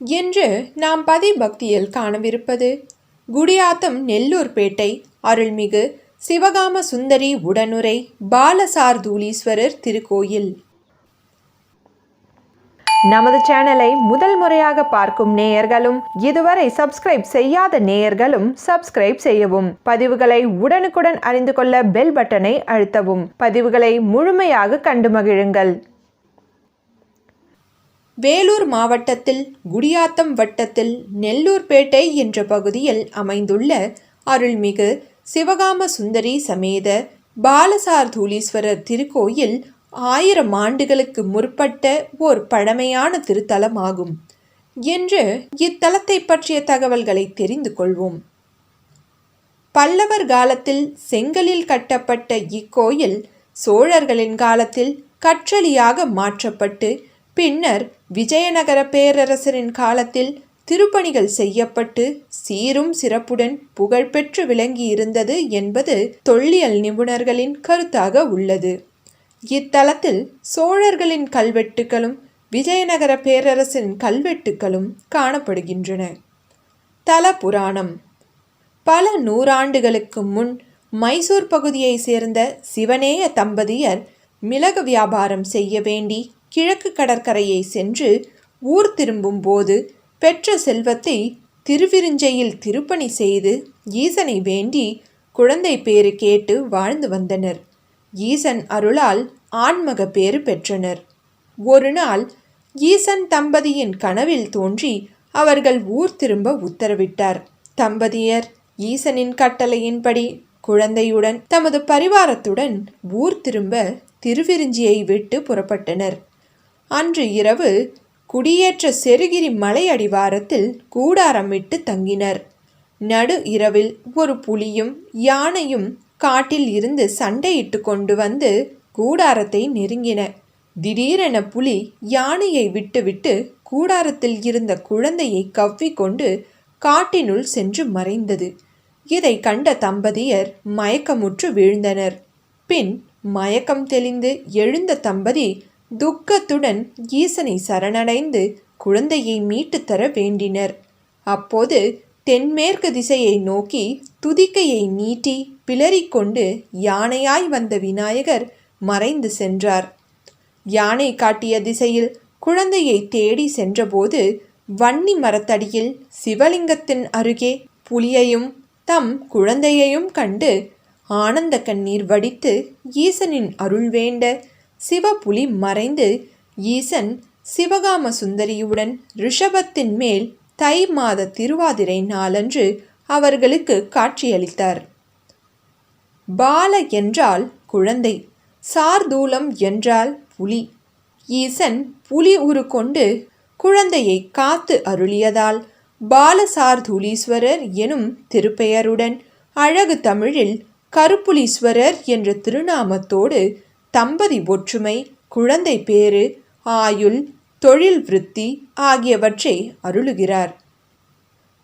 என்று நாம் பதிபக்தியில் காணவிருப்பது. குடியாத்தம் நெல்லூர்பேட்டை அருள்மிகு சிவகாம சுந்தரி உடனுரை பாலசார்தூலீஸ்வரர் திருக்கோயில். நமது சேனலை முதல் முறையாக பார்க்கும் நேயர்களும் இதுவரை சப்ஸ்கிரைப் செய்யாத நேயர்களும் சப்ஸ்கிரைப் செய்யவும் பதிவுகளை உடனுக்குடன் அறிந்து கொள்ள பெல் பட்டனை அழுத்தவும் பதிவுகளை முழுமையாக கண்டு மகிழுங்கள். வேலூர் மாவட்டத்தில் குடியாத்தம் வட்டத்தில் நெல்லூர்பேட்டை என்ற பகுதியில் அமைந்துள்ள அருள்மிகு சிவகாம சுந்தரி சமேத பாலசார்தூலீஸ்வரர் திருக்கோயில் ஆயிரம் ஆண்டுகளுக்கு முற்பட்ட ஓர் பழமையான திருத்தலமாகும் என்று இத்தலத்தை பற்றிய தகவல்களை தெரிந்து கொள்வோம். பல்லவர் காலத்தில் செங்கலில் கட்டப்பட்ட இக்கோயில் சோழர்களின் காலத்தில் கற்றளியாக மாற்றப்பட்டு பின்னர் விஜயநகர பேரரசரின் காலத்தில் திருப்பணிகள் செய்யப்பட்டு சீரும் சிறப்புடன் புகழ்பெற்று விளங்கியிருந்தது என்பது தொல்லியல் நிபுணர்களின் கருத்தாக உள்ளது. இத்தலத்தில் சோழர்களின் கல்வெட்டுகளும் விஜயநகர பேரரசின் கல்வெட்டுகளும் காணப்படுகின்றன. தல புராணம். பல நூறாண்டுகளுக்கு முன் மைசூர் பகுதியைச் சேர்ந்த சிவனேய தம்பதியர் மிளகு வியாபாரம் செய்ய வேண்டி கிழக்கு கடற்கரையை சென்று ஊர் திரும்பும் போது பெற்ற செல்வத்தை திருவிருஞ்சையில் திருப்பணி செய்து ஈசனை வேண்டி குழந்தை பேறு கேட்டு வாழ்ந்து வந்தனர். ஈசன் அருளால் ஆன்மக பேறு பெற்றனர். ஒரு நாள் ஈசன் தம்பதியின் கனவில் தோன்றி அவர்கள் ஊர் திரும்ப உத்தரவிட்டார். தம்பதியர் ஈசனின் கட்டளையின்படி குழந்தையுடன் தமது பரிவாரத்துடன் ஊர் திரும்ப திருவிருஞ்சியை விட்டு புறப்பட்டனர். அன்று இரவு குடியேற்ற செருகிரி மலை அடிவாரத்தில் கூடாரமிட்டு தங்கினர். நடு இரவில் ஒரு புலியும் யானையும் காட்டில் இருந்து சண்டையிட்டு கொண்டு வந்து கூடாரத்தை நெருங்கின. திடீரென புலி யானையை விட்டுவிட்டு கூடாரத்தில் இருந்த குழந்தையை கவ்விக்கொண்டு காட்டினுள் சென்று மறைந்தது. இதை கண்ட தம்பதியர் மயக்கமுற்று வீழ்ந்தனர். பின் மயக்கம் தெளிந்து எழுந்த தம்பதி துக்கத்துடன் ஈசனை சரணடைந்து குழந்தையை மீட்டுத்தர தர வேண்டினர். அப்போது தென்மேற்கு திசையை நோக்கி துதிக்கையை நீட்டி பிளறிக்கொண்டு யானையாய் வந்த விநாயகர் மறைந்து சென்றார். யானை காட்டிய திசையில் குழந்தையை தேடி சென்றபோது வன்னி மரத்தடியில் சிவலிங்கத்தின் அருகே புலியையும் தம் குழந்தையையும் கண்டு ஆனந்த கண்ணீர் வடித்து ஈசனின் அருள் வேண்ட சிவபுலி மறைந்து ஈசன் சிவகாம சுந்தரியுடன் ரிஷபத்தின் மேல் தை மாத திருவாதிரை நாளன்று அவர்களுக்கு காட்சியளித்தார். பால என்றால் குழந்தை சார்தூலம் என்றால் புலி. ஈசன் புலி உரு கொண்டு குழந்தையை காத்து அருளியதால் பாலசார்தூலீஸ்வரர் எனும் திருப்பெயருடன் அழகு தமிழில் கருப்புலீஸ்வரர் என்ற திருநாமத்தோடு தம்பதி ஒற்றுமை குழந்தை பேறு ஆயுள் தொழில் விருத்தி ஆகியவற்றை அருளுகிறார்.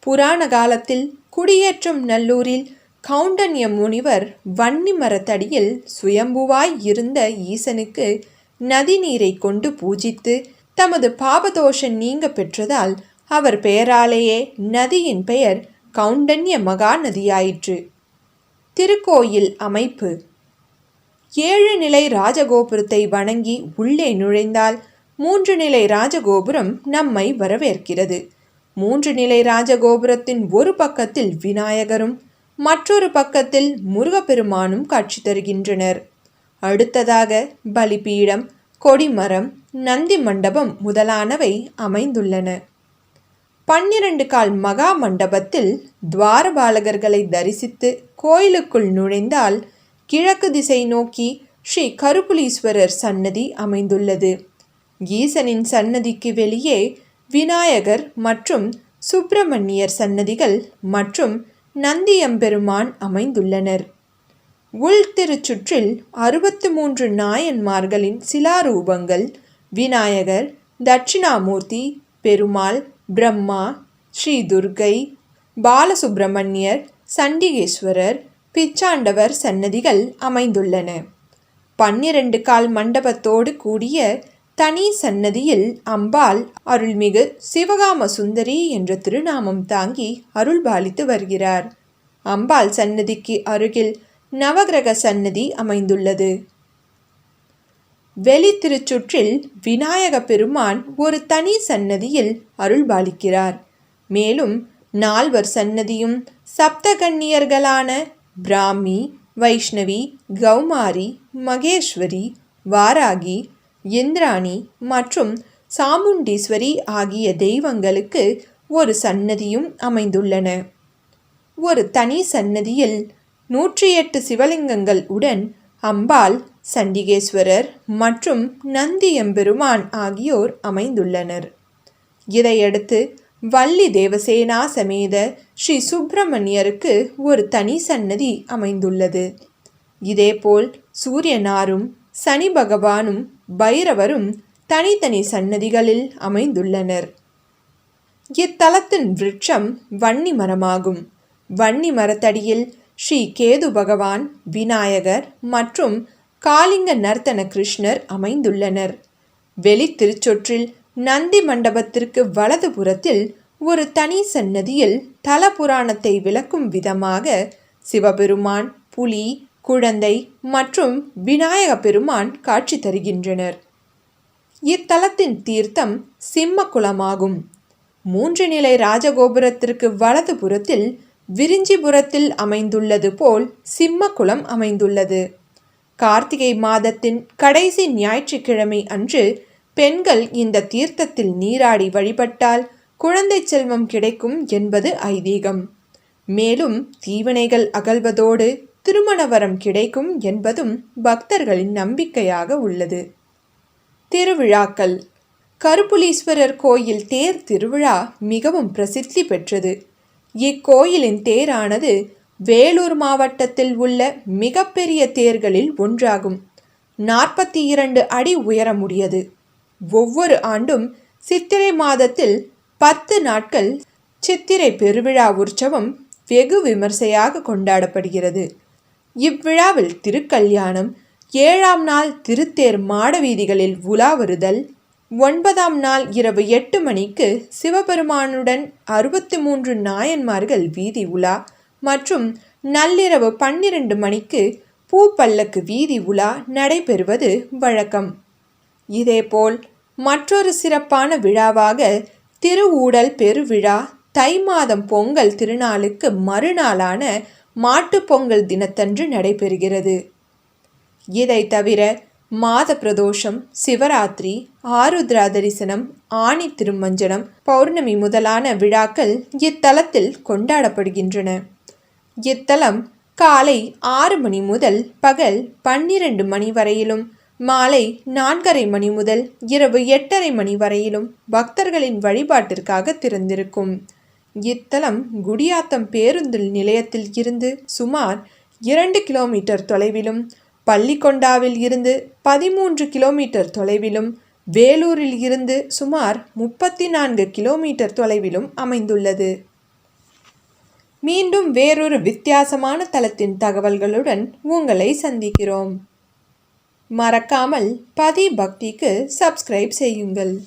புராண காலத்தில் குடியேற்றம் நல்லூரில் கவுண்டன்ய முனிவர் வன்னி மரத்தடியில் சுயம்புவாய் இருந்த ஈசனுக்கு நதி நீரை கொண்டு பூஜித்து தமது பாபதோஷம் நீங்க பெற்றதால் அவர் பெயராலேயே நதியின் பெயர் கவுண்டன்ய மகா நதியாயிற்று. திருக்கோயில் அமைப்பு. ஏழு நிலை ராஜகோபுரத்தை வணங்கி உள்ளே நுழைந்தால் மூன்று நிலை ராஜகோபுரம் நம்மை வரவேற்கிறது. மூன்று நிலை ராஜகோபுரத்தின் ஒரு பக்கத்தில் விநாயகரும் மற்றொரு பக்கத்தில் முருகப்பெருமானும் காட்சி தருகின்றனர். அடுத்ததாக பலிபீடம் கொடிமரம் நந்தி மண்டபம் முதலானவை அமைந்துள்ளன. பன்னிரண்டு கால் மகா மண்டபத்தில் துவாரபாலகர்களை தரிசித்து கோயிலுக்குள் நுழைந்தால் கிழக்கு திசை நோக்கி ஸ்ரீ கருப்புலீஸ்வரர் சன்னதி அமைந்துள்ளது. ஈசனின் சன்னதிக்கு வெளியே விநாயகர் மற்றும் சுப்பிரமணியர் சன்னதிகள் மற்றும் நந்தியம்பெருமான் அமைந்துள்ளனர். உள்திருச்சுற்றில் அறுபத்து மூன்று நாயன்மார்களின் சிலாரூபங்கள் விநாயகர் தட்சிணாமூர்த்தி பெருமாள் பிரம்மா ஸ்ரீ துர்கை பாலசுப்பிரமணியர் சண்டிகேஸ்வரர் பிச்சாண்டவர் சன்னதிகள் அமைந்துள்ளன. பன்னிரண்டு கால் மண்டபத்தோடு கூடிய தனி சன்னதியில் அம்பாள் அருள்மிகு சிவகாம சுந்தரி என்ற திருநாமம் தாங்கி அருள்பாலித்து வருகிறார். அம்பாள் சன்னதிக்கு அருகில் நவகிரக சன்னதி அமைந்துள்ளது. வெளி திருச்சுற்றில் விநாயக பெருமான் ஒரு தனி சன்னதியில் அருள்பாலிக்கிறார் மேலும் நால்வர் சன்னதியும் சப்தகன்னியர்களான பிராமி வைஷ்ணவி கௌமாரி மகேஸ்வரி வாராகி இந்திராணி மற்றும் சாமுண்டீஸ்வரி ஆகிய தெய்வங்களுக்கு ஒரு சன்னதியும் அமைந்துள்ளன. ஒரு தனி சன்னதியில் நூற்றி எட்டு சிவலிங்கங்கள் உடன் அம்பாள் சண்டிகேஸ்வரர் மற்றும் நந்தியம்பெருமான் ஆகியோர் அமைந்துள்ளனர். இதையடுத்து வள்ளி தேவசேனா சமேத ஸ்ரீ சுப்பிரமணியருக்கு ஒரு தனி சன்னதி அமைந்துள்ளது. இதேபோல் சூரியனாரும் சனி பகவானும் பைரவரும் தனித்தனி சன்னதிகளில் அமைந்துள்ளனர். இத்தலத்தின் விருட்சம் வன்னி மரமாகும். வன்னி மரத்தடியில் ஸ்ரீ கேது பகவான் விநாயகர் மற்றும் காளிங்க நர்த்தன கிருஷ்ணர் அமைந்துள்ளனர். வெளி திருச்சொற்றில் நந்தி மண்டபத்திற்கு வலது புறத்தில் ஒரு தனி சன்னதியில் தல புராணத்தை விளக்கும் விதமாக சிவபெருமான் புலி குழந்தை மற்றும் விநாயக பெருமான் காட்சி தருகின்றனர். இத்தலத்தின் தீர்த்தம் சிம்மக்குளமாகும் மூன்று நிலை ராஜகோபுரத்திற்கு வலது புறத்தில் விரிஞ்சிபுரத்தில் அமைந்துள்ளது போல் சிம்மக்குளம் அமைந்துள்ளது. கார்த்திகை மாதத்தின் கடைசி ஞாயிற்றுக்கிழமை அன்று பெண்கள் இந்த தீர்த்தத்தில் நீராடி வழிபட்டால் குழந்தை செல்வம் கிடைக்கும் என்பது ஐதீகம். மேலும் தீவினைகள் அகல்வதோடு திருமண வரம் கிடைக்கும் என்பதும் பக்தர்களின் நம்பிக்கையாக உள்ளது. திருவிழாக்கள். கருப்புலீஸ்வரர் கோயில் தேர் திருவிழா மிகவும் பிரசித்தி பெற்றது. இக்கோயிலின் தேரானது வேலூர் மாவட்டத்தில் உள்ள மிகப்பெரிய தேர்களில் ஒன்றாகும். நாற்பத்தி இரண்டு அடி உயரமுடையது. ஒவ்வொரு ஆண்டும் சித்திரை மாதத்தில் பத்து நாட்கள் சித்திரை பெருவிழா உற்சவம் வெகு விமர்சையாக கொண்டாடப்படுகிறது. இவ்விழாவில் திருக்கல்யாணம் ஏழாம் நாள் திருத்தேர் மாட வீதிகளில் உலா வருதல் ஒன்பதாம் நாள் இரவு எட்டு மணிக்கு சிவபெருமானுடன் அறுபத்தி மூன்று நாயன்மார்கள் வீதி உலா மற்றும் நள்ளிரவு பன்னிரண்டு மணிக்கு பூப்பல்லக்கு வீதி உலா நடைபெறுவது வழக்கம். இதேபோல் மற்றொரு சிறப்பான விழாவாக திருவூடல் பெருவிழா தை மாதம் பொங்கல் திருநாளுக்கு மறுநாளான மாட்டுப்பொங்கல் தினத்தன்று நடைபெறுகிறது. இதை தவிர மாத பிரதோஷம் சிவராத்திரி ஆருத்ரா தரிசனம் ஆணி திருமஞ்சனம் பௌர்ணமி முதலான விழாக்கள் இத்தலத்தில் கொண்டாடப்படுகின்றன. இத்தலம் காலை ஆறு மணி முதல் பகல் பன்னிரண்டு மணி வரையிலும் மாலை நான்கரை மணி முதல் இரவு எட்டரை மணி வரையிலும் பக்தர்களின் வழிபாட்டிற்காக திறந்திருக்கும். இத்தலம் குடியாத்தம் பேருந்து நிலையத்தில் இருந்து சுமார் இரண்டு கிலோமீட்டர் தொலைவிலும் பள்ளிக்கொண்டாவில் இருந்து பதிமூன்று கிலோமீட்டர் தொலைவிலும் வேலூரில் இருந்து சுமார் முப்பத்தி நான்கு கிலோமீட்டர் தொலைவிலும் அமைந்துள்ளது. மீண்டும் வேறொரு வித்தியாசமான தளத்தின் தகவல்களுடன் உங்களை சந்திக்கிறோம். மறக்காமல் பதி பக்திக்கு சப்ஸ்கிரைப் செய்யுங்கள்.